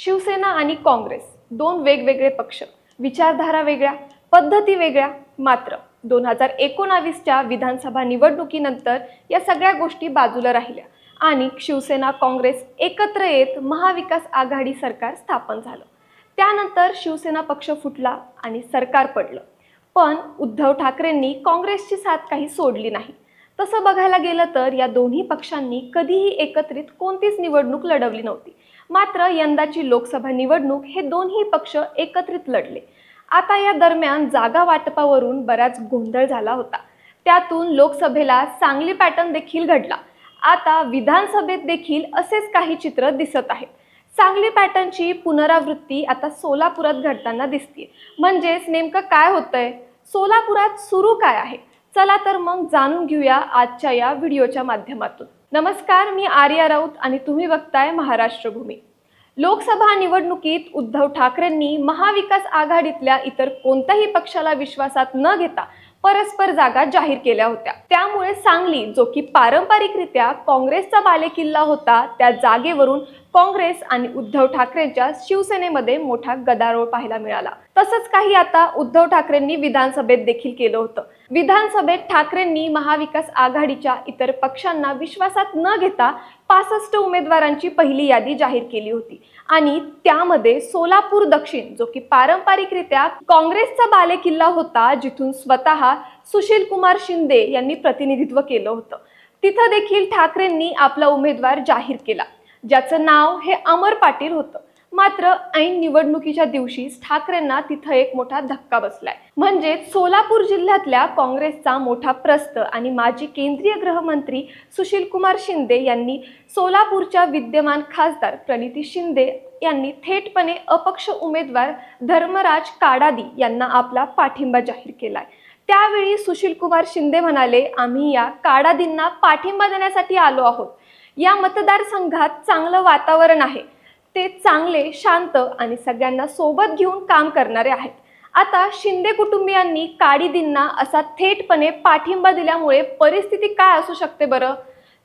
शिवसेना आणि काँग्रेस दोन वेगवेगळे पक्ष. विचारधारा वेगळ्या पद्धती वेगळ्या. मात्र दोन हजार एकोणावीसच्या विधानसभा निवडणुकीनंतर या सगळ्या गोष्टी बाजूला राहिल्या आणि शिवसेना काँग्रेस एकत्र येत महाविकास आघाडी सरकार स्थापन झालं. त्यानंतर शिवसेना पक्ष फुटला आणि सरकार पडलं. पण उद्धव ठाकरेंनी काँग्रेसची साथ काही सोडली नाही. तसं बघायला गेलं तर या दोन्ही पक्षांनी कधीही एकत्रित कोणतीच निवडणूक लढवली नव्हती. मात्र यंदाची लोकसभा निवडणूक हे दोन्ही पक्ष एकत्रित लढले. आता या दरम्यान जागा वाटपावरून बराच गोंधळ झाला होता. त्यातून लोकसभेला सांगली पॅटर्न देखील घडला. आता विधानसभेत देखील असेच काही चित्र दिसत आहेत. सांगली पॅटर्नची पुनरावृत्ती आता सोलापुरात घडताना दिसते म्हणजेच नेमकं काय होतंय? सोलापुरात सुरू काय आहे? चला तर मग जाणून घेऊया आजच्या या व्हिडिओच्या माध्यमातून. नमस्कार मी आर्या राऊत आणि तुम्ही बघताय महाराष्ट्र भूमी. लोकसभा निवडणुकीत उद्धव ठाकरेंनी महाविकास आघाडीतल्या इतर कोणत्याही पक्षाला विश्वासात न घेता परस्पर जागा जाहीर केल्या होत्या. त्यामुळे सांगली जो की पारंपरिकरित्या काँग्रेसचा बालेकिल्ला होता त्या जागेवरून काँग्रेस आणि उद्धव ठाकरेंच्या शिवसेनेमध्ये मोठा गदारोळ पाहायला मिळाला. तसंच काही आता उद्धव ठाकरेंनी विधानसभेत देखील केलं होतं. विधानसभेत ठाकरेंनी महाविकास आघाडीच्या इतर पक्षांना विश्वासात न घेता पासष्ट उमेदवारांची पहिली यादी जाहीर केली होती. आणि त्यामध्ये सोलापूर दक्षिण जो की पारंपरिकरित्या काँग्रेसचा बालेकिल्ला होता जिथून स्वतः सुशील कुमार शिंदे यांनी प्रतिनिधित्व केलं होतं. तिथं देखील ठाकरेंनी आपला उमेदवार जाहीर केला ज्याचं नाव हे अमर पाटील होतं. मात्र ऐन निवडणुकीच्या दिवशीच ठाकरेंना तिथं एक मोठा धक्का बसलाय. म्हणजे सोलापूर जिल्ह्यातल्या काँग्रेसचा मोठा प्रस्त आणि माजी केंद्रीय गृहमंत्री सुशील कुमार शिंदे यांनी सोलापूरच्या विद्यमान खासदार प्रणिती शिंदे यांनी थेटपणे अपक्ष उमेदवार धर्मराज काडादी यांना आपला पाठिंबा जाहीर केलाय. त्यावेळी सुशील कुमार शिंदे म्हणाले आम्ही या काडादींना पाठिंबा देण्यासाठी आलो आहोत. या मतदारसंघात चांगलं वातावरण आहे. ते चांगले शांत आणि सगळ्यांना सोबत घेऊन काम करणारे आहेत. आता शिंदे कुटुंबियांनी काडीदींना असा थेटपणे पाठिंबा दिल्यामुळे परिस्थिती काय असू शकते बरं?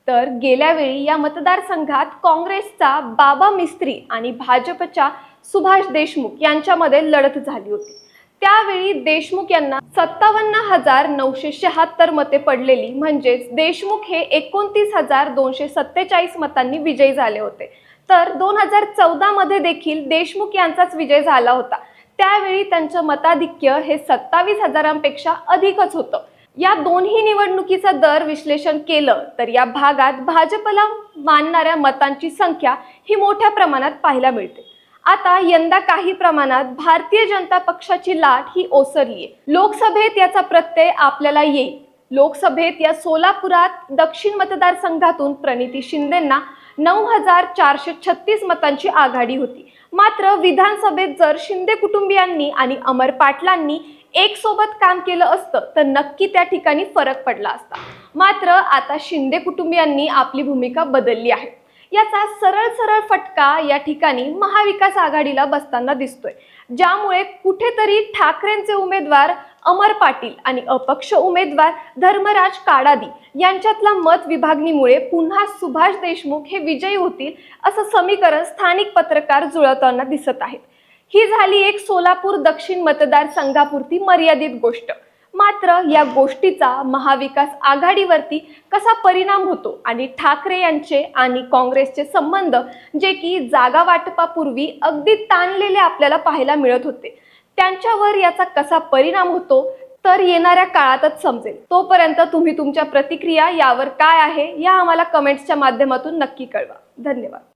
तर गेल्यावेळी या मतदारसंघात काँग्रेसचा बाबा मिस्त्री आणि भाजपच्या सुभाष देशमुख यांच्यामध्ये लढत झाली होती. त्यावेळी देशमुख यांना सत्तावन्न हजार नऊशे शहात्तर मते पडलेली म्हणजेच देशमुख हे एकोणतीस हजार दोनशे सत्तेचाळीस मतांनी विजयी झाले होते. तर दोन हजार चौदा मध्ये देखील देशमुख यांचाच विजय झाला होता. त्यावेळी त्यांचं मताधिक्य हे सत्तावीस हजारांपेक्षा अधिकच होतं. या दोन्ही निवडणुकीचा दर विश्लेषण केलं तर या भागात भाजपला मानणाऱ्या मतांची संख्या ही मोठ्या प्रमाणात पाहायला मिळते. आता यंदा काही प्रमाणात भारतीय जनता पक्षाची लाट ही ओसरली आहे. लोकसभेत याचा प्रत्यय आपल्याला येईल. लोकसभेत या सोलापुरात दक्षिण मतदारसंघातून प्रणिती शिंदेंना नऊ हजार चारशे छत्तीस मतांची आघाडी होती. मात्र विधानसभेत जर शिंदे कुटुंबियांनी आणि अमर पाटलांनी एक सोबत काम केलं असतं तर नक्की त्या ठिकाणी फरक पडला असता. मात्र आता शिंदे कुटुंबियांनी आपली भूमिका बदलली आहे. याचा सरळ सरळ फटका या ठिकाणी महाविकास आघाडीला बसताना दिसतोय. ज्यामुळे कुठेतरी ठाकरेंचे उमेदवार अमर पाटील आणि अपक्ष उमेदवार धर्मराज काडादी यांच्यातला मत विभागणीमुळे पुन्हा सुभाष देशमुख हे विजयी होतील असं समीकरण स्थानिक पत्रकार जुळवताना दिसत आहेत. ही झाली एक सोलापूर दक्षिण मतदारसंघापुरती मर्यादित गोष्ट. मात्र या गोष्टीचा महाविकास आघाडीवरती कसा परिणाम होतो आणि ठाकरे यांचे आणि काँग्रेसचे संबंध जे की जागा वाटपापूर्वी अगदी ताणलेले आपल्याला पाहायला मिळत होते त्यांच्यावर याचा कसा परिणाम होतो तर येणाऱ्या काळातच समजेल. तोपर्यंत तुम्ही तुमच्या प्रतिक्रिया यावर काय आहे या आम्हाला कमेंट्सच्या माध्यमातून नक्की कळवा. धन्यवाद.